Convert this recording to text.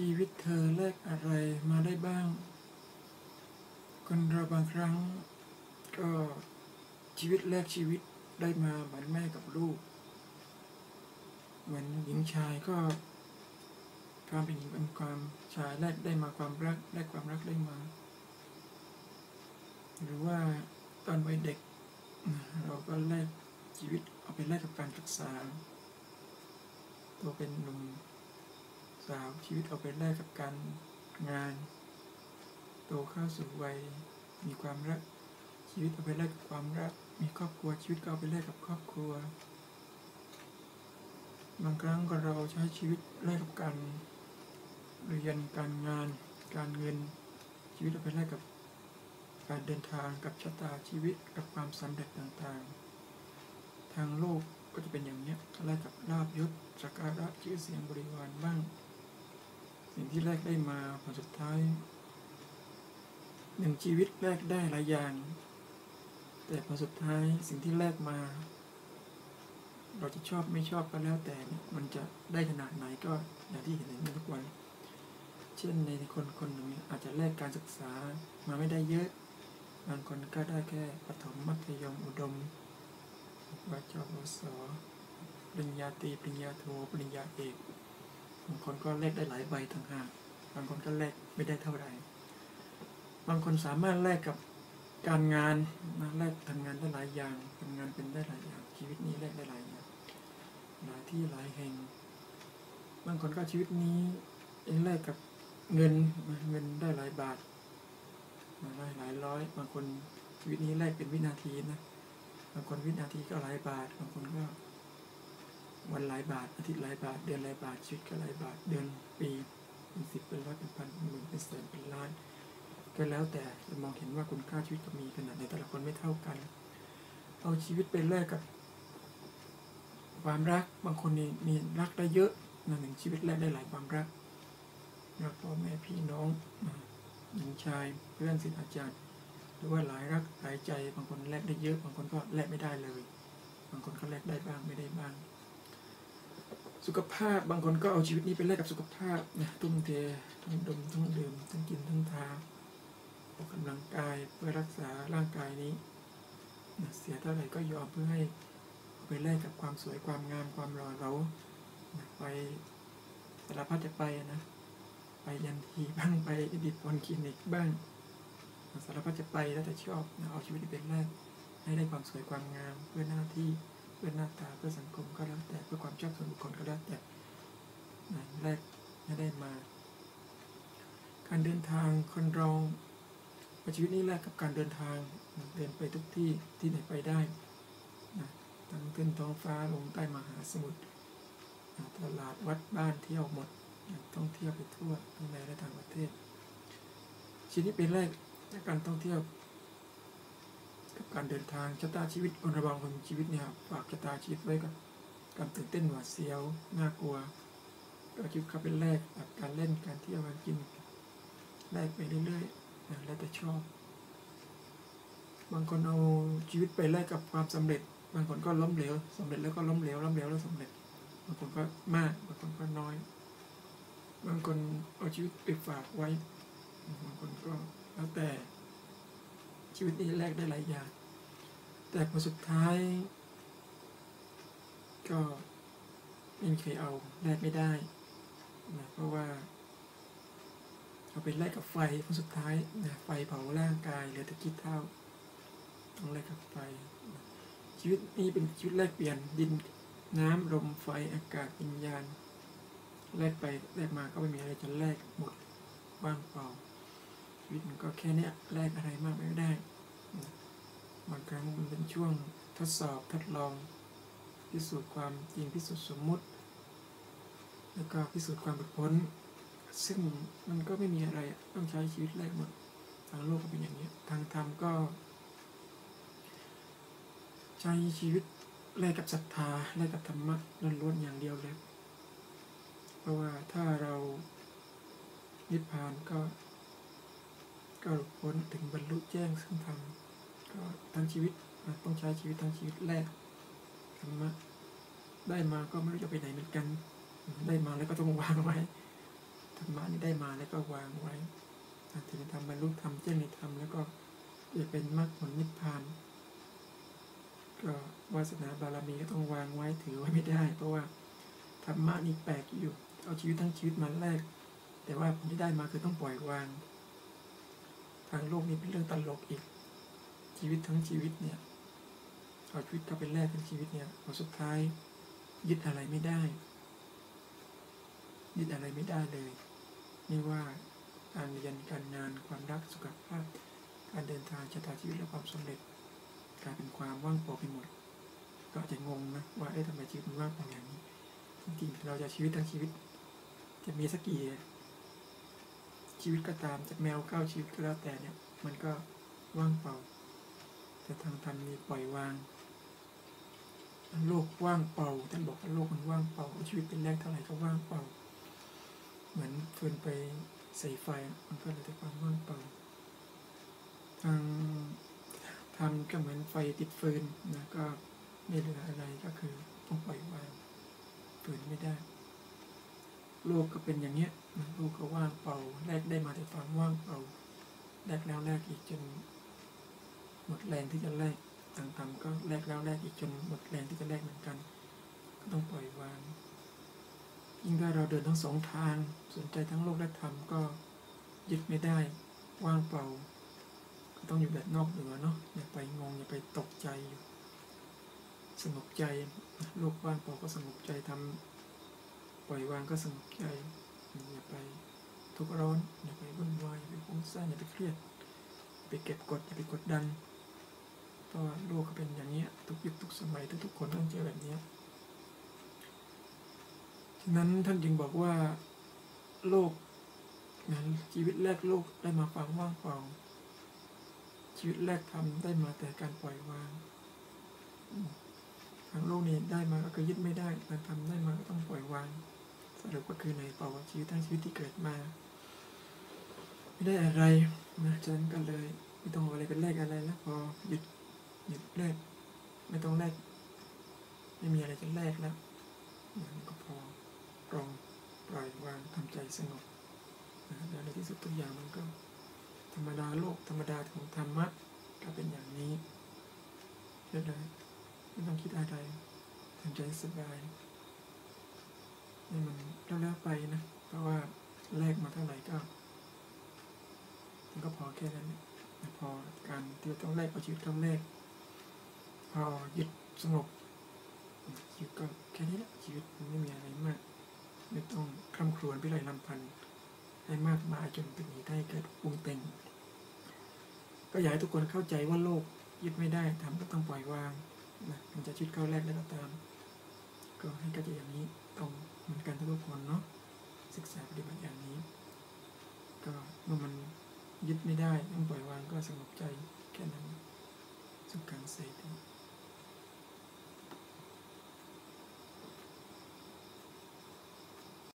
ชีวิตเธอแลกอะไรมาได้บ้าง คนเราบางครั้ง ก็ชีวิตแลกชีวิตได้มาเหมือนแม่กับลูก เหมือนหญิงชายก็ความเป็นหญิงเป็นความชายแลกได้มาความรักแลกความรักได้มา หรือว่าตอนวัยเด็ก เราก็แลกชีวิตเอาไปแลกกับการศึกษาตัวเป็นหนุ่ม สาวชีวิตเอาไปแลกกับการงาน โตเข้าสู่วัยมีความรักชีวิตเอาไปแลกกับความรักมีครอบครัวชีวิตก็เอาไปแลกกับครอบครัว บางครั้งก็เราใช้ชีวิตแลกกับการเรียนการงาน การเงิน ชีวิตเอาไปแลกกับการเดินทางกับชะตาชีวิตกับความสำเร็จต่างๆ ทางโลกก็จะเป็นอย่างนี้แลกกับลาบยศสักการะชื่อเสียงบริวารบ้าง สิ่งที่แลกได้มาผลสุดท้ายหนึ่งชีวิตแลกได้หลายอย่าง แต่ผลสุดท้ายสิ่งที่แลกมา เราจะชอบไม่ชอบก็แล้วแต่มันจะได้ขนาดไหนก็อย่างที่เห็นในทุกวัน เช่นในคนคนหนึ่งอาจจะแลกการศึกษามาไม่ได้เยอะ บางคนก็ได้แค่ประถมมัธยมอุดมวัจวสปริญญาตรีปริญญาโทปริญญาเอก บางคนก็แลกได้หลายใบต่างหากบางคนก็แลกไม่ได้เท่าไหร่บางคนสามารถแลกกับการงานนะแลกทำงานได้หลายอย่างทำงานเป็นได้หลายอย่าง ชีวิตนี้แลกได้หลายอย่างหลายที่หลายแห่ง บางคนก็ชีวิตนี้เองแลกกับเงินเงินได้หลายบาทหลายหลายร้อย บางคนชีวิตนี้แลกเป็นวินาทีนะบางคนวินาทีก็หลายบาท บางคนก็ วันหลายบาทอาทิตย์หลายบาท เดือนหลายบาทชีวิตก็หลายบาทเดือนปีเป็นสิบเป็นร้อยเป็นพันเป็นหมื่นเป็นแสนเป็นล้านก็แล้วแต่จะมองเห็นว่าคุณค่าชีวิตก็มีขนาดในแต่ละคนไม่เท่ากัน เอาชีวิตไปแลกกับ ความรักบางคนนี่มีรักได้เยอะนะหนึ่งชีวิตแลกได้หลายความรักรักพ่อแม่พี่น้องหญิงชายเพื่อนศิษย์อาจารย์ หรือว่าหลายรักหลายใจบางคนแลกได้เยอะ บางคนก็แลกไม่ได้เลย บางคนก็แลกได้บ้างไม่ได้บ้าง สุขภาพบางคนก็เอาชีวิตนี้ไปแลกกับสุขภาพนะทุ่มเททั้งดมทั้งดื่มทั้งกินทั้งทาออกกำลังกายเพื่อรักษาร่างกายนี้นะเสียเท่าไหร่ก็ยอมเพื่อให้ไปแลกกับความสวยความงามความหล่อเหลานะไปสารพัดจะไปนะไปยันทีบ้างไปดิบอนคลินิกบ้างสารพัดจะไปแล้วแต่ชอบนะเอาชีวิตนี้เป็นแรกให้ได้ความสวยความงามเพื่อหน้าที่ เพื่อหน้าตาเพื่อสังคมก็แล้วแต่เพื่อความชอบส่วนบุคคลก็แล้วแต่นะแรกให้ได้มา การเดินทางคนเราชีวิตนี้แรกกับการเดินทางเดินไปทุกที่ที่ไหนไปได้นะทั้งขึ้นท้องฟ้าลงใต้มหาสมุทรตลาดวัดบ้านเที่ยวหมดท่องเที่ยวไปทั่วทั้งในและต่างประเทศชีวิตเป็นแรกจากการท่องเที่ยว กับการเดินทางชะตาชีวิตคนระบางคนชีวิตเนี่ยฝากชะตาชีวิตไว้กับการตื่นเต้นหวาดเสียวน่ากลัวก็ชีวิตเขาเป็นแรกกับการเล่นการเที่ยวการกินแลกไปเรื่อยๆนะแล้วแต่ชอบ บางคนเอาชีวิตไปแลกกับความสำเร็จ บางคนก็ล้มเหลวสำเร็จแล้วก็ล้มเหลวล้มเหลวแล้วสำเร็จ บางคนก็มากบางคนก็น้อย บางคนเอาชีวิตไปฝากไว้ บางคนก็แล้วแต่ ชีวิตนี้แลกได้หลายอย่าง แต่ผลสุดท้าย ก็ไม่มีใครเอาแลกไม่ได้นะเพราะว่าเอาไปแลกกับไฟผลสุดท้ายนะไฟเผาร่างกายเหลือแต่คิดเท่าต้องแลกกับไฟชีวิตนี้เป็นชีวิตแลกเปลี่ยนดินน้ำลมไฟอากาศวิญญาณแลกไปแลกมาก็ไม่มีอะไรจะแลกหมดว่างเปล่า ชีวิตมันก็แค่เนี้ยแลกอะไรมากไม่ได้ บางครั้งมันเป็นช่วงทดสอบทดลอง พิสูจน์ความจริงพิสูจน์สมมุติ แล้วก็พิสูจน์ความหลุดพ้น ซึ่งมันก็ไม่มีอะไรต้องใช้ชีวิตแลกหมดทางโลกก็เป็นอย่างนี้ทางธรรมก็ ใช้ชีวิตแลกกับศรัทธาแลกกับธรรมะล้วนๆอย่างเดียวเลย เพราะว่าถ้าเรานิพพานก็ ก็หลุดพ้นถึงบรรลุแจ้งซึ่งธรรมก็ทั้งชีวิตต้องใช้ชีวิตทั้งชีวิตแลกธรรมะได้มาก็ไม่รู้จะไปไหนเหมือนกัน ได้มาแล้วก็ต้องวางไว้ธรรมะนี่ได้มาแล้วก็วางไว้ถึงทำบรรลุธรรมเจ้าในธรรมแล้วก็จะเป็นมรรคผลนิพพานก็วาสนาบารมีก็ต้องวางไว้ถือไว้ไม่ได้ เพราะว่าธรรมะนี่แปลกอยู่ เอาชีวิตทั้งชีวิตมาแลกแต่ว่าผลที่ได้มาคือต้องปล่อยวาง ทางโลกนี้เป็นเรื่องตลกอีก ชีวิตทั้งชีวิตเนี่ยเอาชีวิตเข้าไปแลกทั้งชีวิตเนี่ยพอสุดท้าย ยึดอะไรไม่ได้ ยึดอะไรไม่ได้เลย ไม่ว่าการเรียนการงานความรักสุขภาพ การเดินทางชะตาชีวิตและความสำเร็จกลายเป็นความว่างเปล่าไปหมด ก็อาจจะงงนะว่าเอ๊ะทำไมชีวิตมันว่างเปล่าอย่างนี้จริงๆเราจะชีวิตทั้งชีวิต จะมีสักกี่ ชีวิตก็ตามจากแมวเก้าชีวิตก็แล้วแต่เนี่ย มันก็ว่างเปล่า แต่ทางธรรมมีปล่อยวางโลกว่างเปล่าท่านบอกว่าโลกมันว่างเปล่าชีวิตเป็นแรกเท่าไหร่ก็ว่างเปล่า เหมือนเฟืนไปใส่ไฟมันก็เลยแต่ความว่างเปล่าทางทำก็เหมือนไฟติดฟืนนะก็ไม่เหลืออะไรก็คือต้องปล่อยวางฟืนไม่ได้ โลกก็เป็นอย่างเนี้ยโลกก็ว่างเปล่าแลกได้มาแต่ความว่างเปล่าแลกแล้วแลกอีกจนหมดแรงที่จะแลกทางธรรมก็แลกแล้วแลกอีกจนหมดแรงที่จะแลกเหมือนกัน ก็ต้องปล่อยวาง ยิ่งถ้าเราเดินทั้งสองทาง สนใจทั้งโลกและธรรมก็ยึดไม่ได้ว่างเปล่า ก็ต้องอยู่แบบนอกเหนือเนาะอย่าไปงงอย่าไปตกใจอยู่สงบใจ โลกว่างเปล่าก็สงบใจทำ ปล่อยวางก็สงบใจอย่าไปทุกข์ร้อนอย่าไปวุ่นวายอย่าไปฟุ้งซ่านอย่าไปเครียดไปเก็บกดอย่าไปกดดัน เพราะว่าโลกก็เป็นอย่างนี้ทุกยุคทุกสมัยทุกๆคนต้องเจอแบบนี้ฉะนั้นท่านจึงบอกว่าโลกนชีวิตแรกโลกได้มาฟังว่างเปล่า ชีวิตแรกทำได้มาแต่การปล่อยวางทางโลกนี้ได้มาก็คือยึดไม่ได้การทำได้มาก็ต้องปล่อยวาง รุปก็คือในปล่าว่าชีวิตทั้งชีวิตที่เกิดมา ไม่ได้อะไรนะฉะนั้นก็เลยไม่ต้องอะไรเป็นแลกอะไรแล้วพอหยุดหยุดแลกไม่ต้องแลกไม่มีอะไรจะแลกแล้วมันก็พอปรองปล่อยวางทำใจสงบนะแล้วในที่สุดทุกอย่างมันก็ ธรรมดาโลกธรรมดาของธรรมะก็เป็นอย่างนี้เรียบร้อยไม่ต้องคิดอะไรทำใจสบาย ไปนะ เพราะว่าแลกมาเท่าไหร่ก็มันก็พอแค่นั้นนะพอการที่ต้องแลกเอาชีวิตต้องแลกพอหยุดสงบชีวิตก็แค่นี้แหละชีวิตมันไม่มีอะไรมาก ไม่ต้องคร่ำครวญพิไรลำพันธ์ให้มากมายจนเป็นเหตุให้เกิดปรุงแต่งก็อยากให้ทุกคนเข้าใจว่าโลกยึดไม่ได้ทำก็ต้องปล่อยวางนะมันจะชีวิตเข้าแรกแล้วก็ตาม ก็ให้เข้าใจอย่างนี้ตรง เหมือนกันทุกคนเนาะศึกษาปฏิบัติอย่างนี้ ก็เมื่อมันยึดไม่ได้ต้องปล่อยวางก็สงบใจแค่นั้นสุขการเสรี